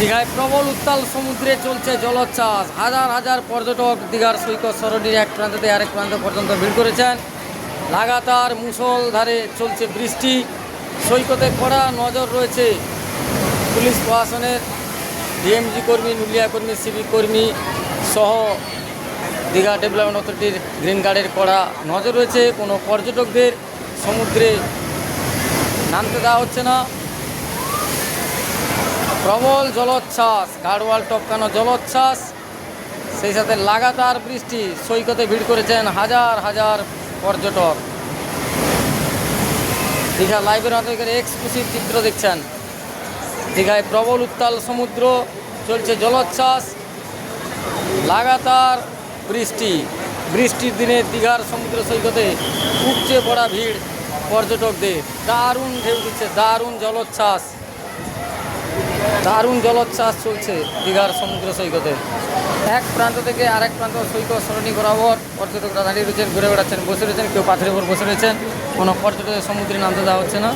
দীঘায় প্রবল উত্তাল সমুদ্রে চলছে জলোচ্ছ্বাস। হাজার হাজার পর্যটক দীঘার সৈকত সরণির এক প্রান্ত থেকে আরেক প্রান্ত পর্যন্ত ভিড় করেছেন। লাগাতার মুষলধারে চলছে বৃষ্টি। সৈকতে কড়া নজর রয়েছে পুলিশ প্রশাসনের। ডিএমজি কর্মী, নুলিয়া কর্মী সিভিক কর্মী সহ দীঘা ডেভেলপমেন্ট অথরিটির গ্রিন গার্ডের কড়া নজর রয়েছে। কোনো পর্যটকদের সমুদ্রে নামতে দেওয়া হচ্ছে না। প্রবল জলোচ্ছ্বাস গাড়োয়াল টপকানো জলোচ্ছ্বাস, সেই সাথে লাগাতার বৃষ্টি, সৈকতে ভিড় করেছেন হাজার হাজার পর্যটক। দীঘা লাইভের মাধ্যমে এক্সক্লুসিভ চিত্র দেখছেন। দীঘায় প্রবল উত্তাল সমুদ্র, চলছে জলোচ্ছ্বাস, লাগাতার বৃষ্টি। বৃষ্টির দিনে দীঘার সমুদ্র সৈকতে উপচে পড়া ভিড় পর্যটকদের। দারুণ ঢেউ দিচ্ছে, দারুণ জলোচ্ছ্বাস। দারুণ জলোচ্ছ্বাস চলছে দীঘার সমুদ্র সৈকতে। এক প্রান্ত থেকে আরেক প্রান্ত সৈকত সরণি বরাবর পর্যটকরা দাঁড়িয়ে রয়েছেন ঘুরে বেড়াচ্ছেন, বসে রয়েছেন, কেউ পাথরের উপর বসে রয়েছেন, কোনো পর্যটকের সমুদ্রে নামতে দেওয়া হচ্ছে না।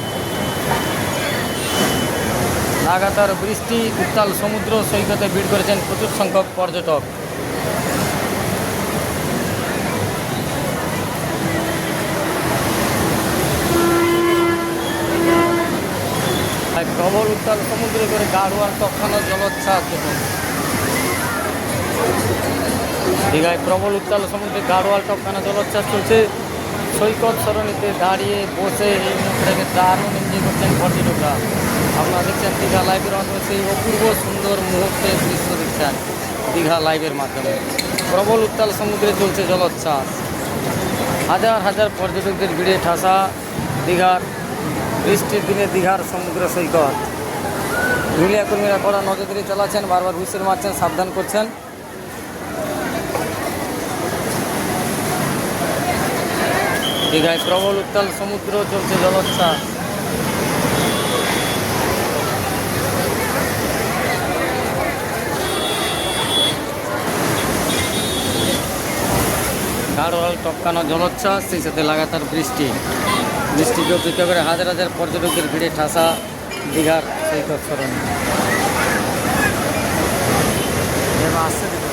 লাগাতার বৃষ্টি, উত্তাল সমুদ্র সৈকতে ভিড় করেছেন প্রচুর সংখ্যক পর্যটক। প্রবল উত্তাল সমুদ্রে করে গাড়োয়ার তখনও জলোচ্ছ্বাস দেখুন। দীঘায় প্রবল উত্তাল সমুদ্রে গাড়োয়াল টপকানো জলোচ্ছ্বাস চলছে। সৈকত সরণিতে দাঁড়িয়ে বসে এই মুহূর্তটাকে দারুণ এনজয় করছেন পর্যটকরা আপনারা দেখছেন দীঘা লাইভের মাধ্যমে সেই অপূর্ব সুন্দর মুহূর্তের দৃশ্য দেখছেন দীঘা লাইভের মাধ্যমে। প্রবল উত্তাল সমুদ্রে চলছে জলোচ্ছ্বাস। হাজার হাজার পর্যটকদের ভিড়ে ঠাসা দীঘার বৃষ্টির দিনে দীঘার সমুদ্র সৈকত। মিডিয়া কর্মীরা করা নজরদারি চালাচ্ছেন, বারবার হুইসেল মারছেন, সাবধান করছেন। দীঘায় প্রবল উত্তাল সমুদ্র, চলছে জলোচ্ছ্বাস। গাঢ়াল টপকানো জলোচ্ছ্বাস, সেই সাথে লাগাতার বৃষ্টি। বৃষ্টিকে উপেক্ষা করে হাজার হাজার পর্যটকদের ভিড়ে ঠাসা দীঘার সৈকত সরণি আসছে দেখুন।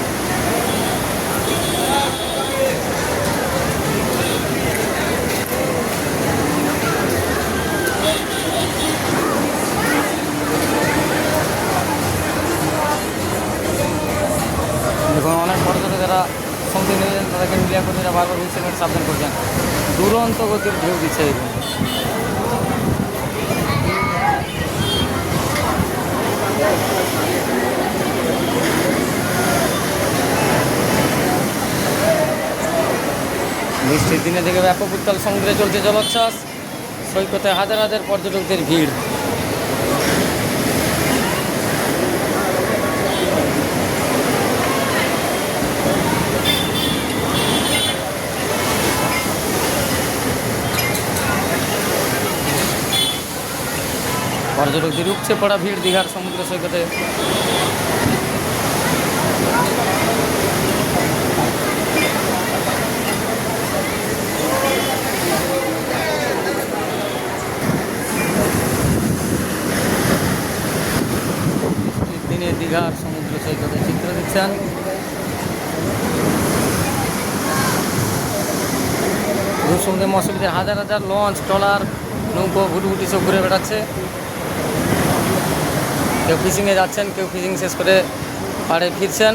দেখুন, অনেক সঙ্গে নিয়ে তাদেরকে মিডিয়া কর্মীরা বারবার হুইসেল সাবধান করছেন দুরন্ত গতির ঢেউ দিচ্ছে দেখুন বৃষ্টির দিনে থেকে ব্যাপক উত্তাল সমুদ্রে চলছে জলোচ্ছ্বাস। সৈকতে হাজার হাজার পর্যটকদের ভিড়। পর্যটকদের উপচে পড়া ভিড় দীঘার সমুদ্র সৈকতে। দিনে দীঘার সমুদ্র সৈকতে চিত্র দিচ্ছেন। ভূসমুদ্রে মৎস্যবিদের হাজার হাজার লঞ্চ, ট্রলার, নৌকো ভুটুভুটি সব ঘুরে বেড়াচ্ছে। কেউ ফিশিংয়ে যাচ্ছেন কেউ ফিশিং শেষ করে পাড়ে ফিরছেন।